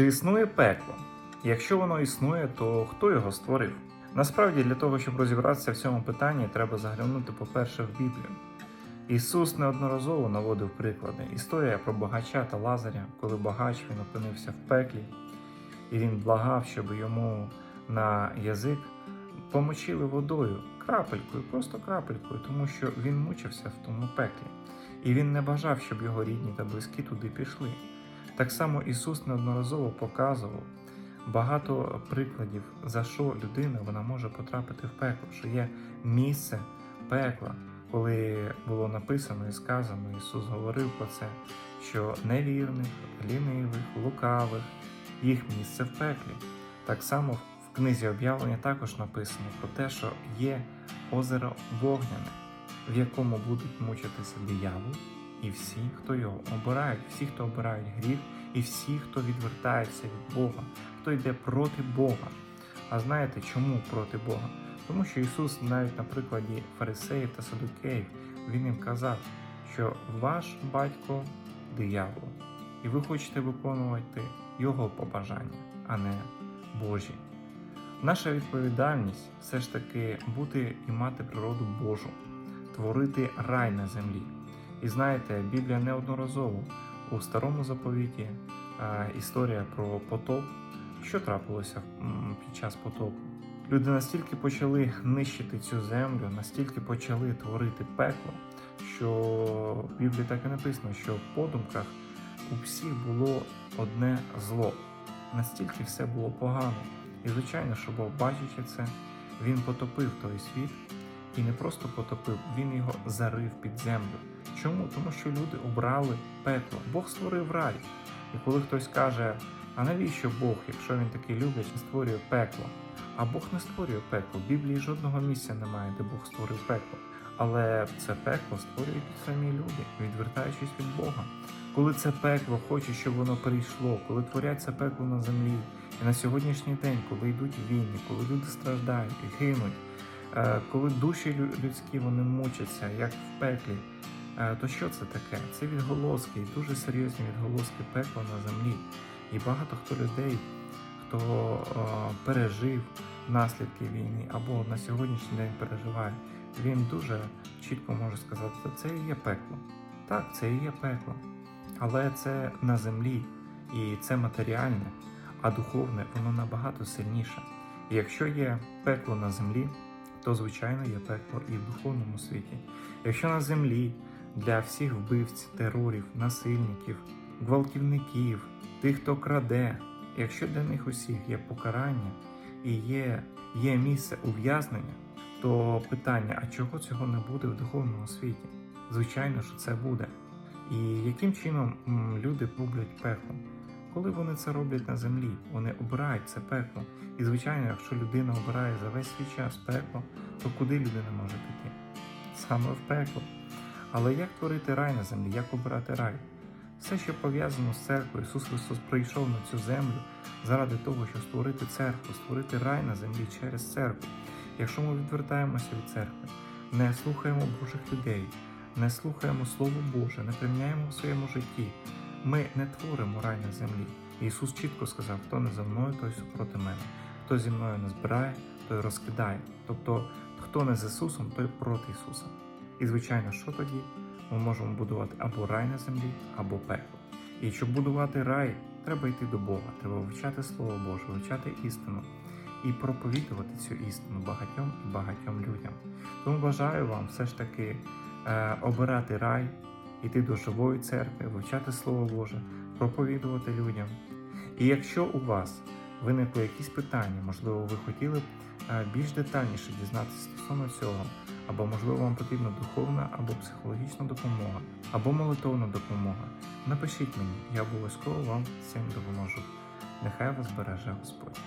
Чи існує пекло? Якщо воно існує, то хто його створив? Насправді, для того, щоб розібратися в цьому питанні, треба заглянути, по-перше, в Біблію. Ісус неодноразово наводив приклади. Історія про багача та Лазаря, коли багач він опинився в пеклі, і він благав, щоб йому на язик помочили водою, крапелькою, просто крапелькою, тому що він мучився в тому пеклі. І він не бажав, щоб його рідні та близькі туди пішли. Так само Ісус неодноразово показував багато прикладів, за що людина вона може потрапити в пекло, що є місце пекла. Коли було написано і сказано, Ісус говорив про це, що невірних, лінивих, лукавих, їх місце в пеклі. Так само в книзі об'явлення також написано про те, що є озеро вогняне, в якому будуть мучитися диявол і всі, хто його обирають, всі, хто обирають гріх, і всі, хто відвертається від Бога, хто йде проти Бога. А знаєте, чому проти Бога? Тому що Ісус навіть на прикладі фарисеїв та садукеїв Він їм казав, що ваш батько диявол, і ви хочете виконувати Його побажання, а не Божі. Наша відповідальність все ж таки бути і мати природу Божу, творити рай на землі. І знаєте, Біблія неодноразово у старому заповіті історія про потоп, що трапилося під час потопу. Люди настільки почали нищити цю землю, настільки почали творити пекло, що в Біблії так і написано, що в подумках у всіх було одне зло. Настільки все було погано. І звичайно, що Бог, бачачи це, він потопив той світ і не просто потопив, він його зарив під землю. Чому? Тому що люди обрали пекло. Бог створив рай. І коли хтось каже, а навіщо Бог, якщо він такий люблячий, створює пекло? А Бог не створює пекло. В Біблії жодного місця немає, де Бог створив пекло. Але це пекло створюють самі люди, відвертаючись від Бога. Коли це пекло хоче, щоб воно перейшло, коли творять це пекло на землі, і на сьогоднішній день, коли йдуть війни, коли люди страждають і гинуть, е, коли душі людські вони мучаться, як в пеклі, то що це таке? Це відголоски, і дуже серйозні відголоски пекла на землі. І багато хто людей, хто е, пережив наслідки війни або на сьогоднішній день переживає, він дуже чітко може сказати, що це і є пекло. Так, це і є пекло. Але це на землі, і це матеріальне, а духовне воно набагато сильніше. І якщо є пекло на землі, то звичайно є пекло і в духовному світі. Якщо на землі для всіх вбивць, терорів, насильників, гвалтівників, тих, хто краде, якщо для них усіх є покарання і є, є місце ув'язнення, то питання, а чого цього не буде в духовному світі? Звичайно, що це буде. І яким чином люди роблять пекло? Коли вони це роблять на землі, вони обирають це пекло. І звичайно, якщо людина обирає за весь свій час пекло, то куди людина може піти? Саме в пекло. Але як творити рай на землі, як обирати рай? Все, що пов'язано з церквою, Ісус Христос прийшов на цю землю заради того, щоб створити церкву, створити рай на землі через церкву. Якщо ми відвертаємося від церкви, не слухаємо Божих людей, не слухаємо Слово Боже, не приміняємо в своєму житті, ми не творимо рай на землі. Ісус чітко сказав, хто не за мною, той супроти мене. Хто зі мною не збирає, той розкидає. Тобто, хто не з Ісусом, той проти Ісуса. І звичайно, що тоді? Ми можемо будувати або рай на землі, або пекло. І щоб будувати рай, треба йти до Бога, треба вивчати Слово Боже, вивчати істину і проповідувати цю істину багатьом і багатьом людям. Тому бажаю вам все ж таки е, обирати рай, йти до живої церкви, вивчати Слово Боже, проповідувати людям. І якщо у вас виникли якісь питання, можливо, ви хотіли б е, більш детальніше дізнатися стосовно цього, або можливо вам потрібна духовна або психологічна допомога, або молитовна допомога, напишіть мені, я обов'язково вам з цим допоможу. Нехай вас береже Господь.